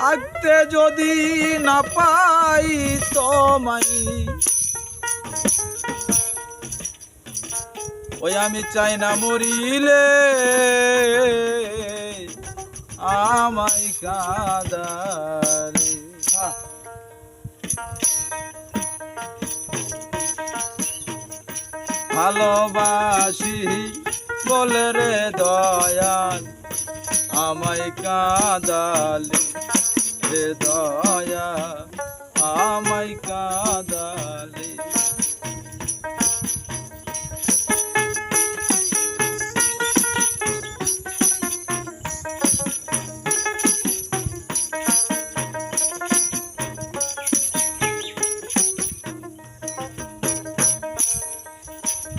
থাকতে যদি না পাই তোমায়। ওই আমি চাই না মরিলে, আমায় কাদালে। ভালোবাসি বলে রে দয়াল, আমায় কাদালে। রে দয়া আমায় কাদালে।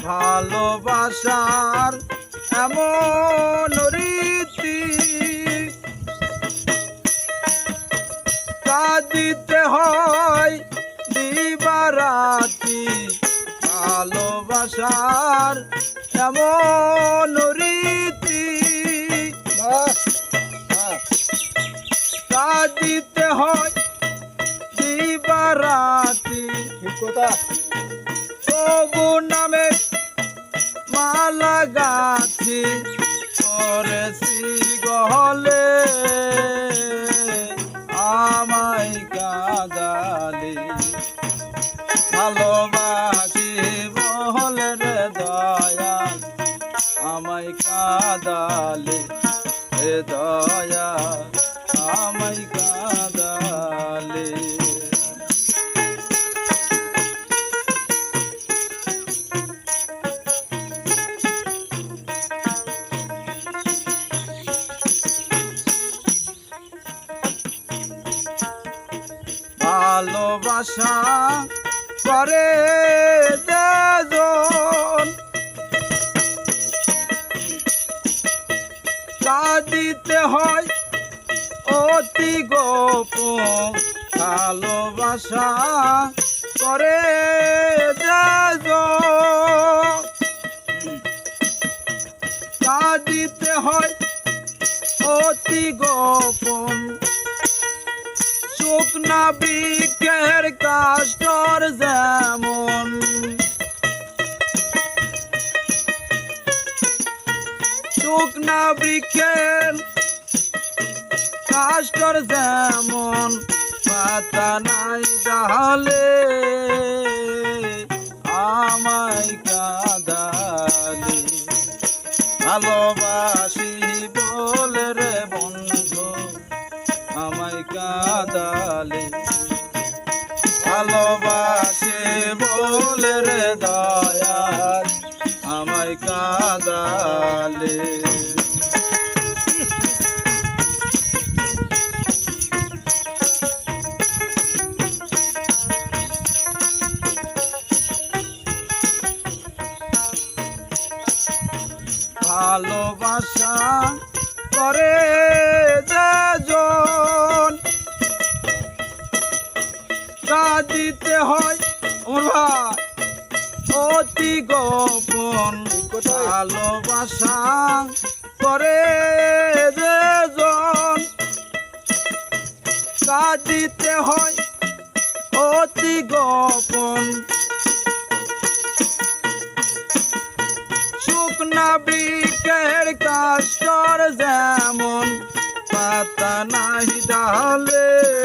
ভালোবাসার এমন কাঁদিতে হয় দিবারাতি ভালোবাসার এমন রীতি। তা কাঁদিতে হয় দিবারাতি। কথা। তবু নামে ভালোবাসি। ভালোবাসা করে কাঁদিতে হয় অতি গোপন ভালোবাসা করে কাঁদিতে হয় অতি গোপন শুকনা বৃক্ষের কাষ্টর যেমন। শুকনা বৃক্ষের কাষ্টর যেমন। পাতা নাই ডালে আমায় কাদালে। ভালোবাসি আমায় কাদালে ভালোবাসে বলে রে দয়াল আমায় কাদালে ভালোবাসা করে যেজন কাঁদিতে হয় ওর। অতি গোপন ভালোবাসা করে যেজন কাঁদিতে হয় অতি গোপন। শুকনা বৃক্ষের কাষ্টর যেমন, পাতা নাহি ডালে